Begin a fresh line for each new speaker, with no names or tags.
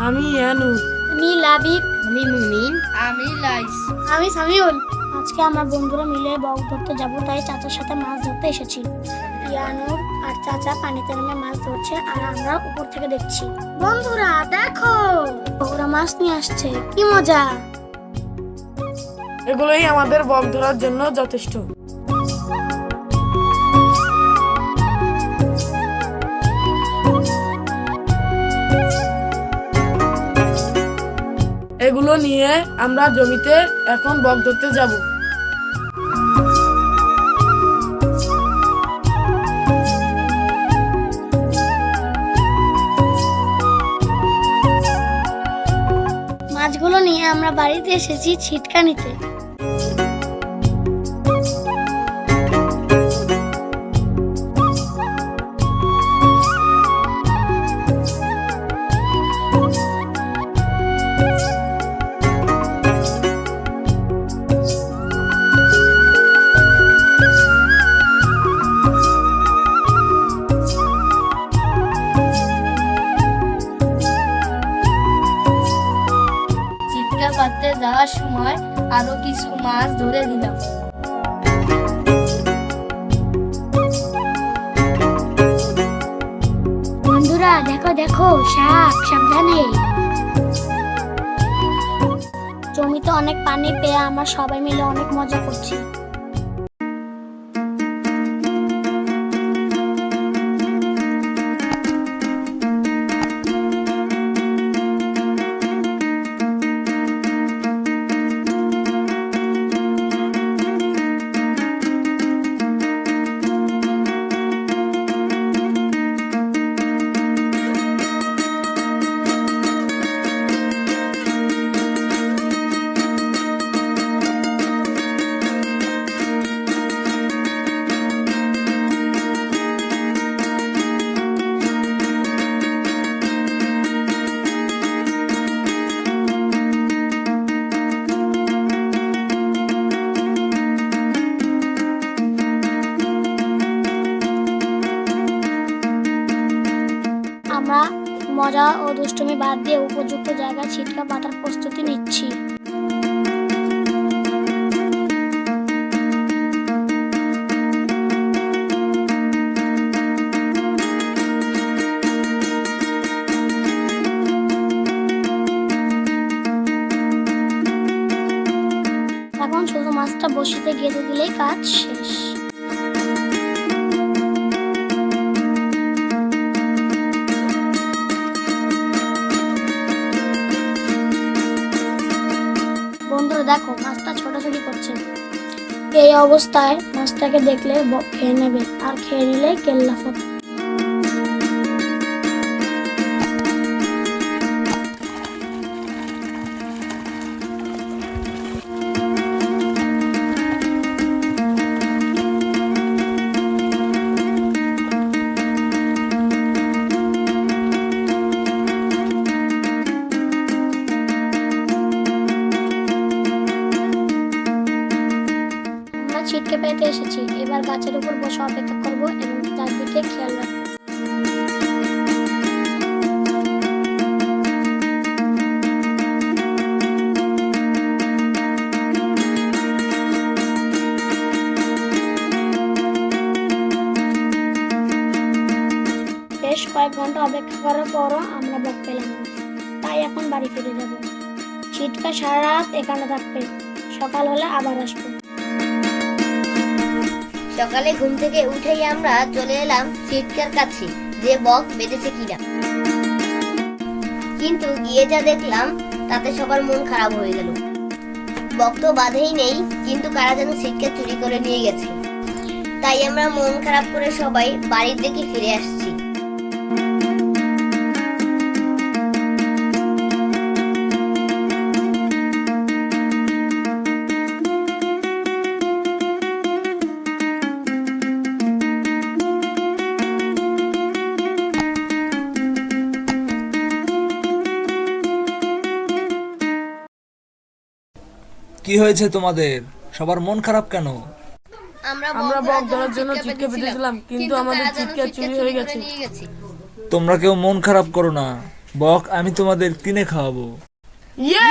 আমি ইয়ানু।
আমি লাবিব।
আমি মুমিন।
আমি লাইস।
আমি সামিউল। আজকে আমার বন্ধুরা মিলে বক ধরতে যাব তাই চাচার সাথে মাছ ধরতে এসেছি। ইয়ানুর আর চাচা পানিতে নেমে মাছ ধরছে আর আমরা উপর থেকে দেখছি। বন্ধুরা দেখো! ওরা মাছ নিয়ে আসছে কি মজা!
এগুলোই আমাদের বক ধরার জন্য যথেষ্ট। এগুলো নিয়ে আমরা জমিতে এখন বক ধরতে যাব।
মাছগুলো নিয়ে আমরা বাড়িতে এসেছি ছিটকা
পাততে যাওয়ার সময় আরও কিছু মাছ ধরে দিলাম
বন্ধুরা, দেখো দেখো, সাপ, সাবধানে। জমিতে অনেক পানি পেয়ে আমরা সবাই মিলে অনেক মজা করছি। আমরা মজা ও দুষ্টুমি বাদ দিয়ে উপযুক্ত জায়গায় ছিটকা পাতার প্রস্তুতি নিচ্ছি। এখন শুধু মাছটা বসিতে গেঁথে দিলেই কাজ শেষ। দেখো, মাছটা ছোটাছুটি করছে। এই অবস্থায় মাছটাকে দেখলে খেয়ে নেবে। আর খেয়ে নিলে কেল্লা ফট ছিটকে পেতে এসেছি। এবার গাছের উপর বসে অপেক্ষা করব এবং চারদিকে খেয়াল রাখব। বেশ কয়েক ঘণ্টা অপেক্ষা করার পরও আমরা বক পেলাম তাই এখন বাড়ি ফিরে যাব। ছিটকা সারা রাত এখানে থাকবে। সকাল হলে আবার আসব।
সকালে ঘুম থেকে উঠেই আমরা চলে এলাম সিটকার কাছে, যে বক বেঁধেছে কিনা। কিন্তু গিয়ে যা দেখলাম, তাতে সবার মন খারাপ হয়ে গেল। বক তো বাধেই নেই, কিন্তু কারা যেন সিটকা চুরি করে নিয়ে গেছে। তাই আমরা মন খারাপ করে সবাই বাড়ির দিকে ফিরে আসছি।
কি হয়েছে তোমাদের? সবার মন খারাপ কেন?
আমরা বক ধরার জন্য চিটকে পেতেছিলাম কিন্তু আমাদের চিটকা চুরি হয়ে গেছে।
তোমরা কেউ মন খারাপ করো না। বক আমি তোমাদের কিনে খাওয়াবো।
ইয়ে